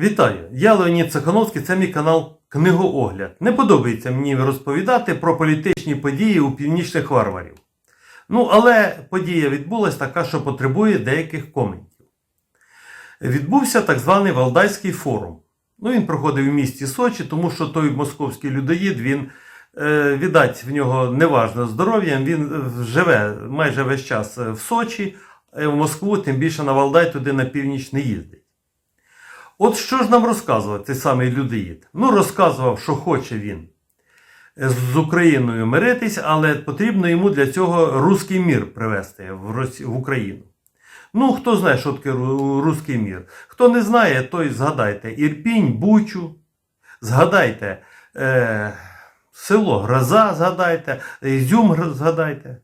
Вітаю! Я Леонід Цехановський, це мій канал Книгоогляд. Не подобається мені розповідати про політичні події у північних варварів. Ну, але подія відбулася така, що потребує деяких коментів. Відбувся так званий Валдайський форум. Ну, він проходив у місті Сочі, тому що той московський людоїд, він, е, віддать, в нього неважно здоров'ям, він е, живе майже весь час е, в Сочі, е, в Москву, тим більше на Валдай туди на північ не їздить. От що ж нам розказував цей самий людоїд? Ну, розказував, що хоче він з Україною миритись, але потрібно йому для цього руський мір привезти в, Україну. Ну, хто знає, що таке ру- руський мір? Хто не знає, той згадайте Ірпінь, Бучу, згадайте е... село Гроза, згадайте, Ізюм згадайте.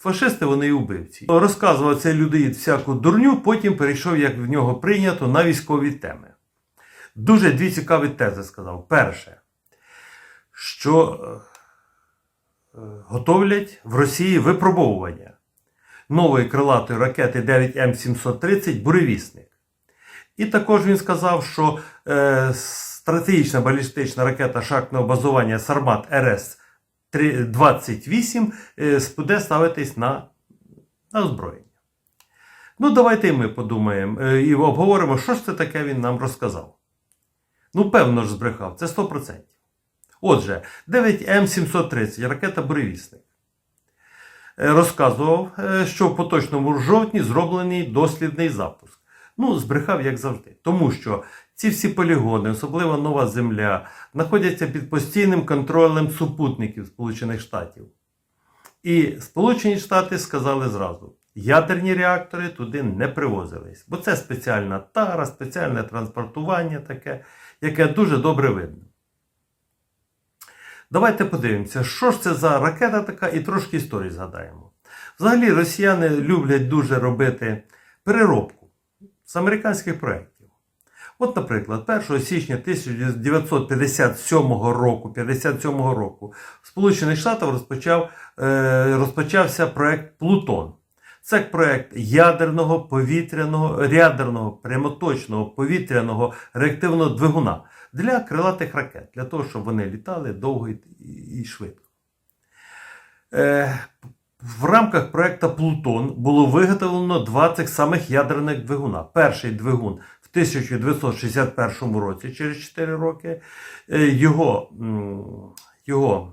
Фашисти вони і вбивці. Розказував цей людоїд всяку дурню, потім перейшов, як в нього прийнято, на військові теми. Дуже дві цікаві тези сказав. Перше, що е, е, готовлять в Росії випробовування нової крилатої ракети 9М730 Буревісник. І також він сказав, що е, стратегічна балістична ракета шахтного базування Сармат РС 28 е, буде ставитись на, на озброєння. Ну, давайте ми подумаємо е, і обговоримо, що ж це таке він нам розказав. Ну, певно ж збрехав, це 100%. Отже, 9М730 ракета Буревісник. Е, Розказував, що в поточному жовтні зроблений дослідний запуск. Ну, збрехав, як завжди. Тому що ці всі полігони, особливо нова земля, знаходяться під постійним контролем супутників Сполучених Штатів. І Сполучені Штати сказали зразу: ядерні реактори туди не привозились, бо це спеціальна тара, спеціальне транспортування таке, яке дуже добре видно. Давайте подивимося, що ж це за ракета така, і трошки історії згадаємо. Взагалі, росіяни люблять дуже робити переробку з американських проєктів. От, наприклад, 1 січня 1957 року, 57 року в Сполучених Штатах розпочав, е, розпочався проект Плутон. Це проект ядерного повітряного, ядерного прямоточного повітряного реактивного двигуна для крилатих ракет, для того, щоб вони літали довго і, швидко. Е, в рамках проекту Плутон було виготовлено два цих самих ядерних двигуна. Перший двигун в 1961 році, через 4 роки, е, його, його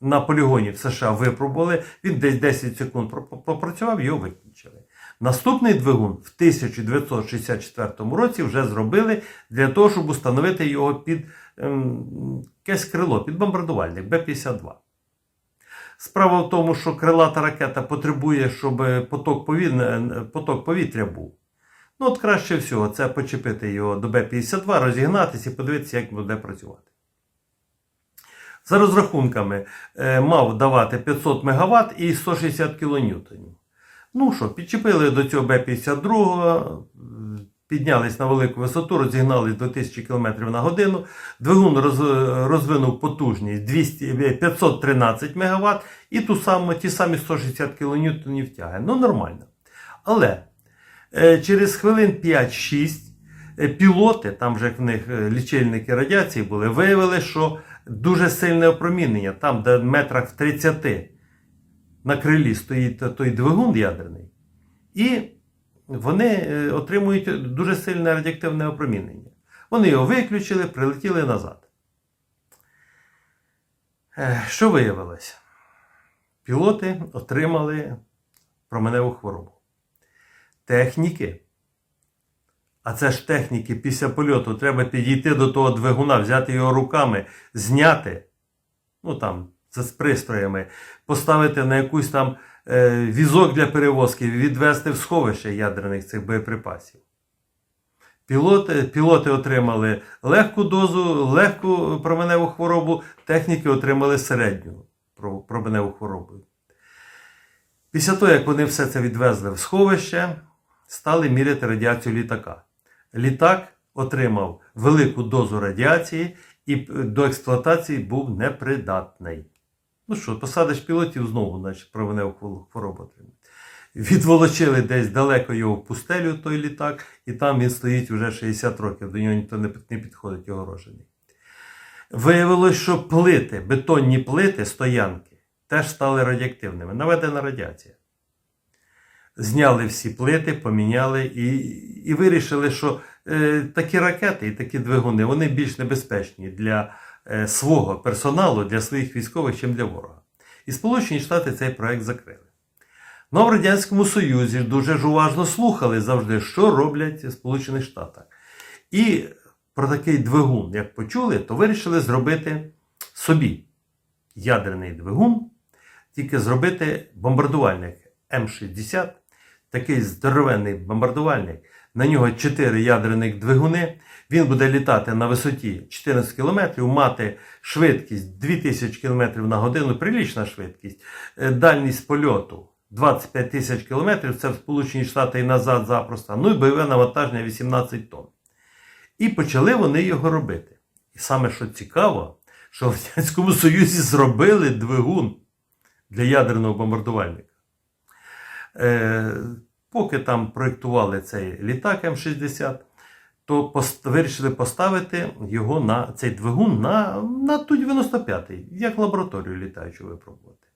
на полігоні в США випробували, він десь 10 секунд попрацював, його виключили. Наступний двигун в 1964 році вже зробили для того, щоб установити його під ем, якесь крило, під бомбардувальник Б-52. Справа в тому, що крилата ракета потребує, щоб поток повітря, поток повітря був. Ну, от краще всього, це почепити його до Б-52, розігнатися і подивитися, як буде працювати. За розрахунками е, мав давати 500 МВт і 160 кН. Ну що, підчепили до цього Б-52, піднялись на велику висоту, розігнались до 1000 км на годину. Двигун роз, розвинув потужність 200, 513 МВт і ту саму, ті самі 160 кН тяги. Ну, нормально. Але через хвилин 5-6 е, пілоти, там вже в них е, лічильники радіації були, виявили, що дуже сильне опромінення, там, де метрах в 30 на крилі стоїть той двигун ядерний, і вони е, отримують дуже сильне радіоактивне опромінення. Вони його виключили, прилетіли назад. Е, Що виявилось? Пілоти отримали променеву хворобу. Техніки. А це ж техніки після польоту треба підійти до того двигуна, взяти його руками, зняти. Ну там, це з пристроями, поставити на якусь там е, візок для перевозки, відвести в сховище ядерних цих боєприпасів. Пілоти, пілоти отримали легку дозу, легку променеву хворобу, техніки отримали середню променеву хворобу. Після того, як вони все це відвезли в сховище, стали міряти радіацію літака. Літак отримав велику дозу радіації і до експлуатації був непридатний. Ну що, посадиш пілотів знову, значить, променеву хворобу. Відволочили десь далеко його в пустелю той літак, і там він стоїть вже 60 років, до нього ніхто не підходить огорожений. Виявилось, що плити, бетонні плити, стоянки, теж стали радіоактивними. Наведена радіація. Зняли всі плити, поміняли і, і вирішили, що е, такі ракети і такі двигуни вони більш небезпечні для е, свого персоналу, для своїх військових, ніж для ворога. І Сполучені Штати цей проект закрили. Ну, а в Радянському Союзі дуже ж уважно слухали завжди, що роблять в Сполучених Штатах. І про такий двигун, як почули, то вирішили зробити собі ядерний двигун, тільки зробити бомбардувальник М60, такий здоровенний бомбардувальник. На нього 4 ядерних двигуни. Він буде літати на висоті 14 км, мати швидкість 2000 км на годину, прилічна швидкість, Е, дальність польоту 25 тисяч км, це в Сполучені Штати і назад запросто, ну і бойове навантаження 18 тонн. І почали вони його робити. І саме що цікаво, що в Радянському Союзі зробили двигун для ядерного бомбардувальника. Е, поки там проєктували цей літак М60, то вирішили поставити його на цей двигун на, на Ту-95, як лабораторію літаючу випробувати.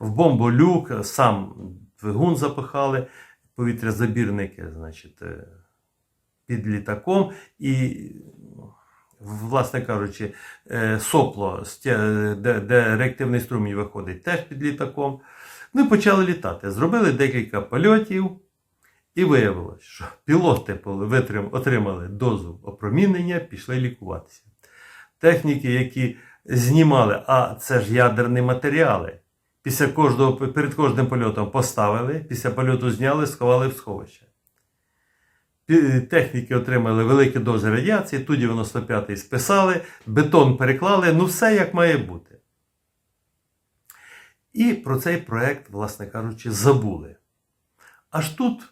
В бомбу люк сам двигун запихали, повітрязабірники, значить, е, під літаком і, власне кажучи, е, сопло, де реактивний струмінь виходить, теж під літаком. Ну і почали літати. Зробили декілька польотів, і виявилось, що пілоти отримали дозу опромінення, пішли лікуватися. Техніки, які знімали, а це ж ядерні матеріали. Після кожного, перед кожним польотом поставили, після польоту зняли, сховали в сховище. Техніки отримали великі дози радіації, ту 95-й списали, бетон переклали, ну все як має бути. І про цей проект, власне кажучи, забули. Аж тут,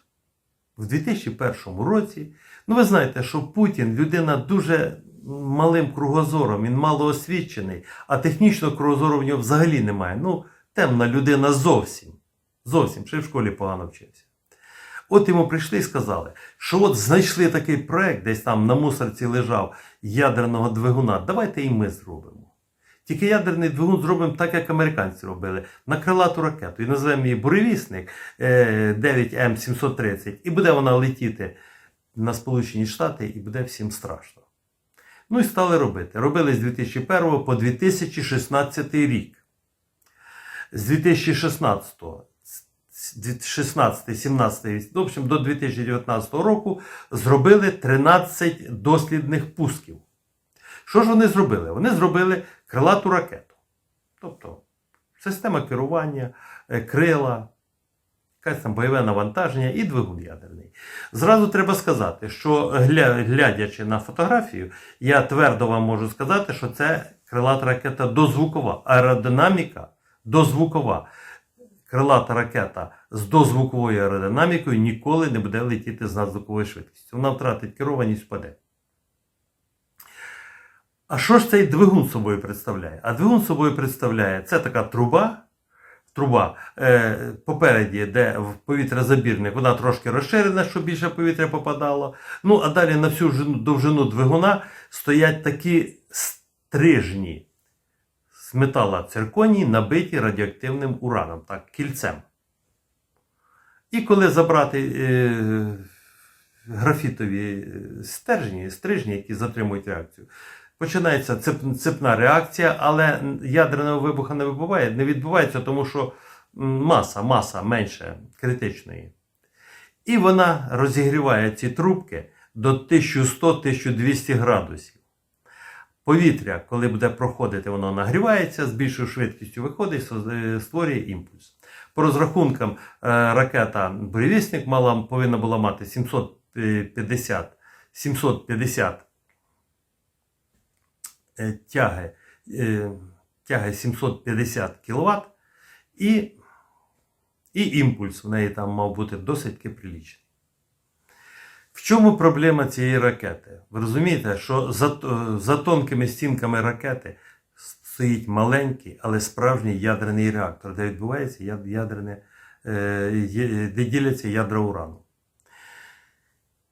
в 2001 році, ну ви знаєте, що Путін людина дуже малим кругозором, він малоосвічений, а технічного кругозору в нього взагалі немає. Ну, темна людина зовсім. Зовсім, ще в школі погано вчився. От йому прийшли і сказали, що от знайшли такий проект, десь там на мусорці лежав ядерного двигуна. Давайте і ми зробимо. Тільки ядерний двигун зробимо так, як американці робили, на крилату ракету. І назвемо її буревісник е, 9М730. І буде вона летіти на Сполучені Штати, і буде всім страшно. Ну і стали робити. Робили з 2001 по 2016 рік. З 2016 16, 17, в общем, до 2019 року зробили 13 дослідних пусків. Що ж вони зробили? Вони зробили крилату ракету. Тобто система керування, е, крила, якесь там бойове навантаження і двигун ядерний. Зразу треба сказати, що гля- глядячи на фотографію, я твердо вам можу сказати, що це крилата ракета дозвукова, аеродинаміка дозвукова. Крилата ракета з дозвуковою аеродинамікою ніколи не буде летіти з надзвуковою швидкістю. Вона втратить керованість впаде. А що ж цей двигун собою представляє? А двигун собою представляє це така труба. Труба е, попереді, де в повітрязабірник, вона трошки розширена, щоб більше повітря попадало. Ну, а далі на всю жину- довжину двигуна стоять такі стрижні з метала цирконії, набиті радіоактивним ураном, так, кільцем. І коли забрати е, графітові е, стержні, стрижні, які затримують реакцію, починається цеп, цепна реакція, але ядерного вибуху не вибуває, не відбувається, тому що маса, маса менше критичної. І вона розігріває ці трубки до 1100-1200 градусів. Повітря, коли буде проходити, воно нагрівається, з більшою швидкістю виходить, е, створює імпульс. По розрахункам, е, ракета буревісник мала, повинна була мати 750, 750 е, тяги, е, тяги 750 кВт, і, і імпульс в неї там мав бути досить таки. В чому проблема цієї ракети? Ви розумієте, що за, е, за тонкими стінками ракети стоїть маленький, але справжній ядерний реактор, де відбувається яд- ядерне е, де діляться ядра урану.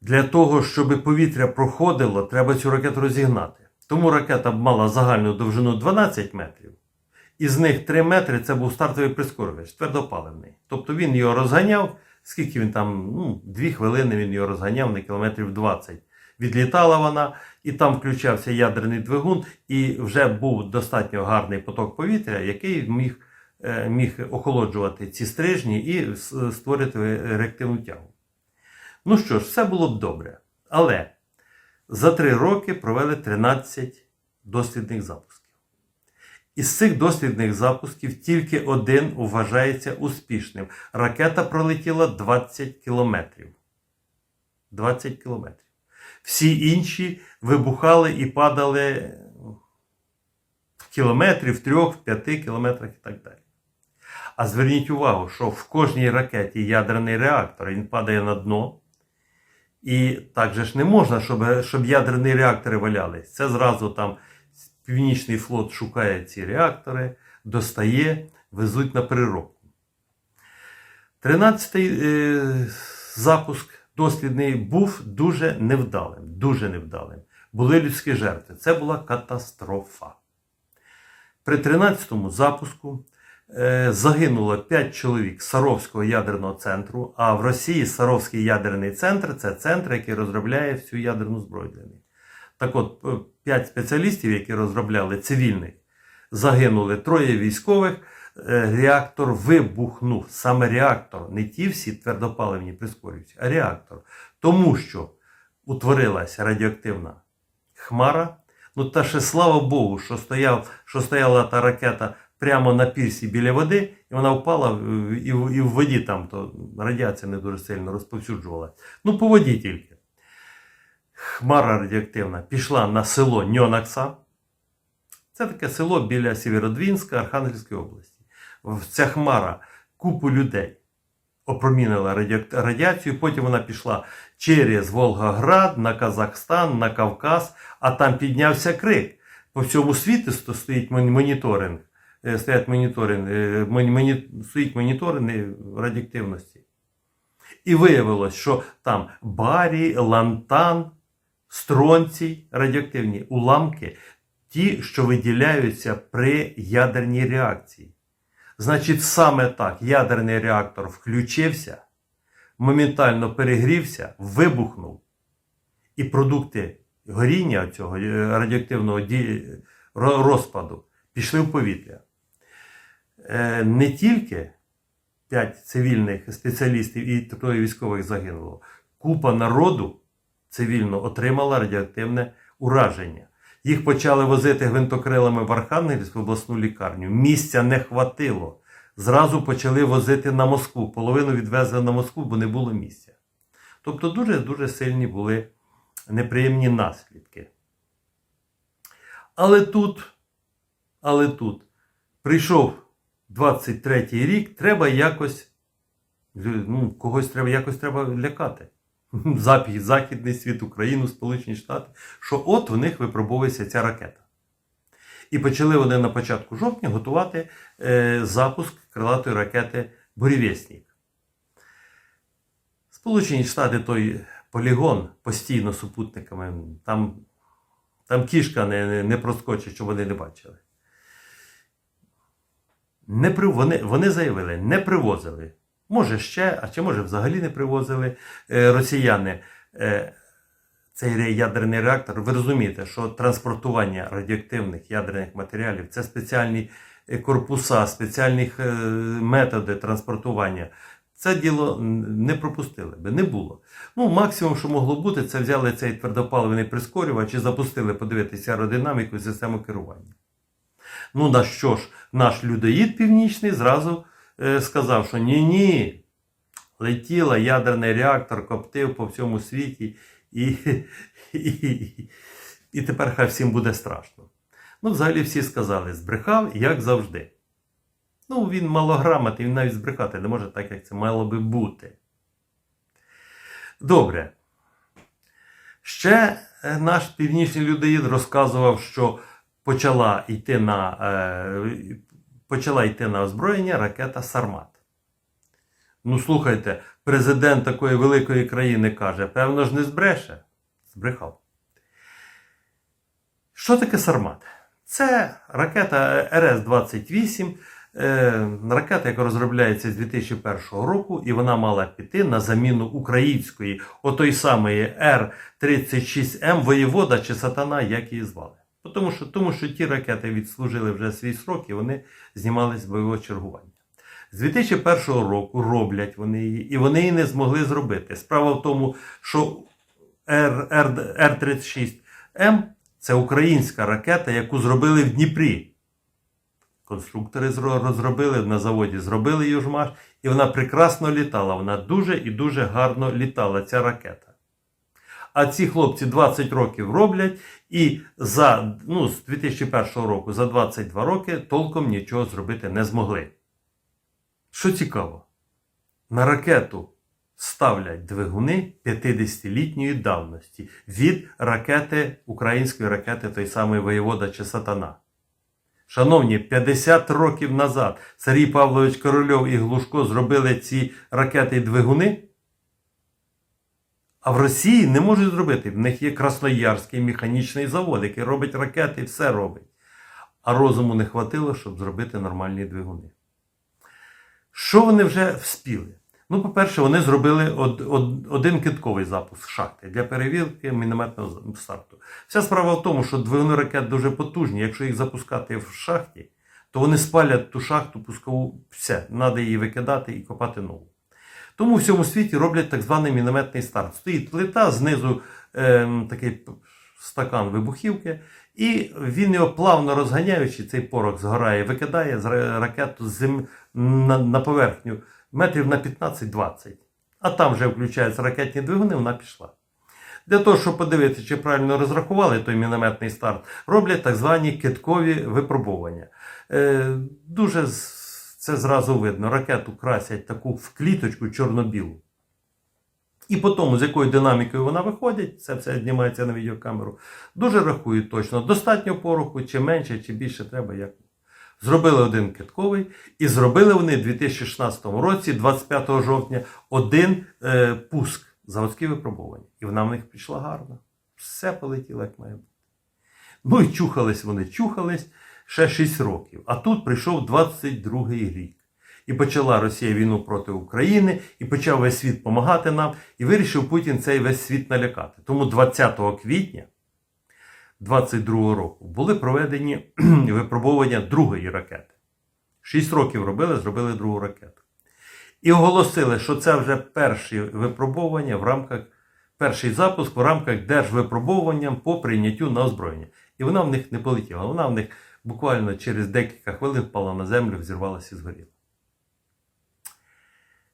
Для того, щоб повітря проходило, треба цю ракету розігнати. Тому ракета мала загальну довжину 12 метрів. Із них 3 метри це був стартовий прискорювач, твердопаливний. Тобто він його розганяв, скільки він там, ну, 2 хвилини він його розганяв на кілометрів 20. Відлітала вона, і там включався ядерний двигун, і вже був достатньо гарний поток повітря, який міг, е, міг охолоджувати ці стрижні і створити реактивну тягу. Ну що ж, все було б добре. Але за три роки провели 13 дослідних запусків. Із цих дослідних запусків тільки один вважається успішним. Ракета пролетіла 20 кілометрів. 20 кілометрів. Всі інші вибухали і падали в кілометрі, в трьох, в п'яти кілометрах і так далі. А зверніть увагу, що в кожній ракеті ядерний реактор, він падає на дно. І так же ж не можна, щоб, щоб ядерні реактори валялись. Це зразу там Північний флот шукає ці реактори, достає, везуть на переробку. Тринадцятий е, запуск дослідний був дуже невдалим. Дуже невдалим. Були людські жертви. Це була катастрофа. При 13-му запуску загинуло 5 чоловік Саровського ядерного центру, а в Росії Саровський ядерний центр це центр, який розробляє всю ядерну зброю для них. Так от, е, 5 спеціалістів, які розробляли цивільних, загинули, троє військових. Е, Реактор вибухнув. Саме реактор, не ті всі твердопаливні прискорюючі, а реактор. Тому що утворилася радіоактивна хмара. Ну та ще слава Богу, що, стояв, що стояла та ракета прямо на пірсі біля води, і вона впала і, в- і в воді там, то радіація не дуже сильно розповсюджувалася. Ну, по воді тільки. Хмара радіоактивна пішла на село Ньонакса. Це таке село біля Сєвєродвінська, Архангельської області. Ця хмара купу людей опромінила радіацію, потім вона пішла через Волгоград, на Казахстан, на Кавказ, а там піднявся крик. По всьому світу стоїть моніторинг, стоять моніторинг, е, моні- стоїть моніторинг радіоактивності. І виявилось, що там барій, лантан, стронцій, радіоактивні уламки, ті, що виділяються при ядерній реакції. Значить, саме так ядерний реактор включився, моментально перегрівся, вибухнув, і продукти горіння цього е, радіоактивного розпаду пішли в повітря. Е, Не тільки 5 цивільних спеціалістів і троє військових загинуло, купа народу цивільно отримала радіоактивне ураження. Їх почали возити гвинтокрилами в Архангельськ в обласну лікарню. Місця не хватило. Зразу почали возити на Москву. Половину відвезли на Москву, бо не було місця. Тобто дуже-дуже сильні були неприємні наслідки. Але тут, але тут прийшов 23-й рік, треба якось, ну, когось треба якось треба лякати. Захід, Західний світ, Україну, Сполучені Штати, що от в них випробовується ця ракета. І почали вони на початку жовтня готувати е, запуск крилатої ракети Бурєвєснік. Сполучені Штати той полігон постійно супутниками, там, там кішка не, не, проскочить, щоб вони не бачили. Не вони, вони заявили, не привозили. Може ще, а чи може взагалі не привозили е, росіяни е, цей ядерний реактор. Ви розумієте, що транспортування радіоактивних ядерних матеріалів це спеціальні е, корпуса, спеціальні е, методи транспортування. Це діло не пропустили би, не було. Ну, максимум, що могло бути, це взяли цей твердопаливний прискорювач і запустили подивитися аеродинаміку і систему керування. Ну, на що ж, наш людоїд північний зразу е, сказав, що ні-ні, летіла ядерний реактор, коптив по всьому світі, і, і, і тепер хай всім буде страшно. Ну, взагалі всі сказали, збрехав, як завжди. Ну, він малограмотний, він навіть збрехати не може так, як це мало би бути. Добре. Ще е, наш північний людоїд розказував, що почала йти на, е, почала йти на озброєння ракета Сармат. Ну, слухайте, президент такої великої країни каже, певно ж не збреше. Збрехав. Що таке Сармат? Це ракета РС-28, е, ракета, яка розробляється з 2001 року, і вона мала піти на заміну української, отої самої Р-36М воєвода чи сатана, як її звали. Тому що, тому що ті ракети відслужили вже свій срок і вони знімались з бойового чергування. З 2001 року роблять вони її, і вони її не змогли зробити. Справа в тому, що Р, Р, Р-36М це українська ракета, яку зробили в Дніпрі. Конструктори розробили на заводі, зробили Южмаш, і вона прекрасно літала. Вона дуже і дуже гарно літала, ця ракета. А ці хлопці 20 років роблять, і за, ну, з 2001 року, за 22 роки, толком нічого зробити не змогли. Що цікаво, на ракету ставлять двигуни 50-літньої давності від ракети, української ракети, той самий воєвода чи сатана. Шановні, 50 років назад Сергій Павлович Корольов і Глушко зробили ці ракети двигуни. А в Росії не можуть зробити. В них є Красноярський механічний завод, який робить ракети і все робить. А розуму не хватило, щоб зробити нормальні двигуни. Що вони вже вспіли? Ну, по-перше, вони зробили од, од, один китковий запуск шахти для перевірки мінометного старту. Вся справа в тому, що двигуни ракет дуже потужні. Якщо їх запускати в шахті, то вони спалять ту шахту пускову, все, треба її викидати і копати нову. Тому в всьому світі роблять так званий мінометний старт. Стоїть плита, знизу ем, такий стакан вибухівки, і він його плавно розганяючи, цей порох згорає, викидає з ракету зем... на, на поверхню метрів на 15-20. А там вже включаються ракетні двигуни, вона пішла. Для того, щоб подивитися, чи правильно розрахували той мінометний старт, роблять так звані киткові випробування. Е, дуже це зразу видно. Ракету красять таку в кліточку чорно-білу. І по тому, з якою динамікою вона виходить, це все знімається на відеокамеру, дуже рахують точно, достатньо пороху, чи менше, чи більше треба. як. Зробили один китковий, і зробили вони в 2016 році, 25 жовтня, один е, пуск, заводські випробування. І вона в них пішла гарно. Все полетіло, як має бути. Ну і чухались вони, чухались ще 6 років. А тут прийшов 22-й рік. І почала Росія війну проти України, і почав весь світ допомагати нам, і вирішив Путін цей весь світ налякати. Тому 20 квітня 22 року були проведені випробування другої ракети. Шість років робили, зробили другу ракету. І оголосили, що це вже перші випробування в рамках, перший запуск в рамках держвипробування по прийняттю на озброєння. І вона в них не полетіла. Вона в них буквально через декілька хвилин впала на землю, взірвалася і згоріла.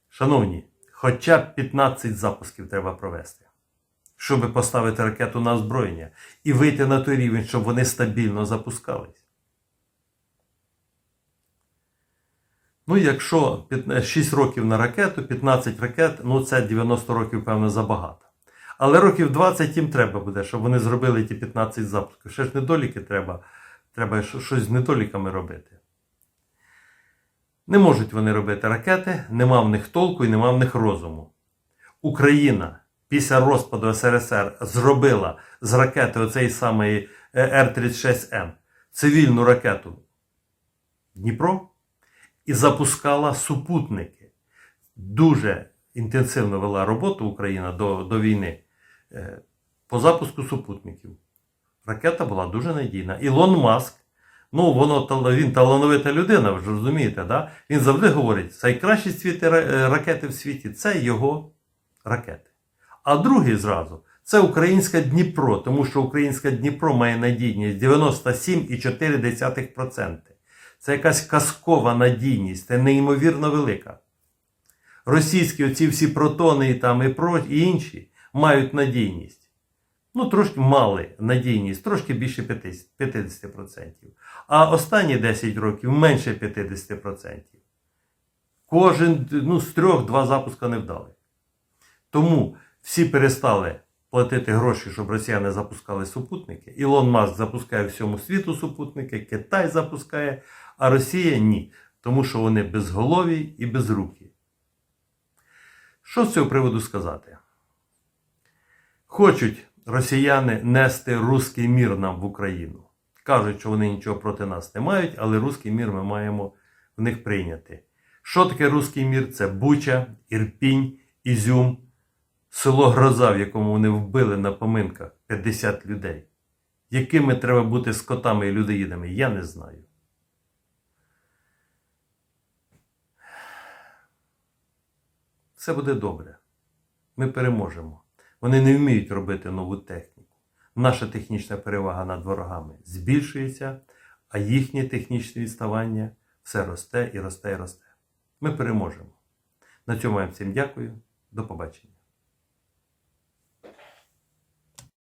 Шановні, хоча б 15 запусків треба провести, щоб поставити ракету на озброєння і вийти на той рівень, щоб вони стабільно запускались. Ну, якщо 6 років на ракету, 15 ракет, ну це 90 років, певно, забагато. Але років 20 їм треба буде, щоб вони зробили ті 15 запусків. Ще ж недоліки треба, треба щось з недоліками робити. Не можуть вони робити ракети, нема в них толку і нема в них розуму. Україна після розпаду СРСР зробила з ракети оцей самий е, Р-36М цивільну ракету Дніпро і запускала супутники. Дуже інтенсивно вела роботу Україна до, до війни е, по запуску супутників. Ракета була дуже надійна. Ілон Маск, ну воно він талановита людина, ви ж розумієте, да? він завжди говорить, найкращі світи, е, ракети в світі це його ракети. А другий зразу це українська Дніпро, тому що українська Дніпро має надійність 97,4%. Це якась казкова надійність, це неймовірно велика. Російські оці всі протони і там і, про, і інші мають надійність. Ну, трошки мали надійність, трошки більше 50%. 50%. А останні 10 років менше 50%. Кожен ну, з трьох два запуска не вдали. Тому всі перестали платити гроші, щоб росіяни запускали супутники. Ілон Маск запускає всьому світу супутники, Китай запускає, а Росія ні. Тому що вони безголові і безрукі. Що з цього приводу сказати? Хочуть росіяни нести руський мір нам в Україну. Кажуть, що вони нічого проти нас не мають, але руський мір ми маємо в них прийняти. Що таке руський мір? Це Буча, Ірпінь, Ізюм, село Гроза, в якому вони вбили на поминках 50 людей. Якими треба бути скотами і людоїдами, я не знаю. Все буде добре. Ми переможемо. Вони не вміють робити нову техніку. Наша технічна перевага над ворогами збільшується, а їхнє технічне відставання все росте і росте і росте. Ми переможемо. На цьому я всім дякую. До побачення.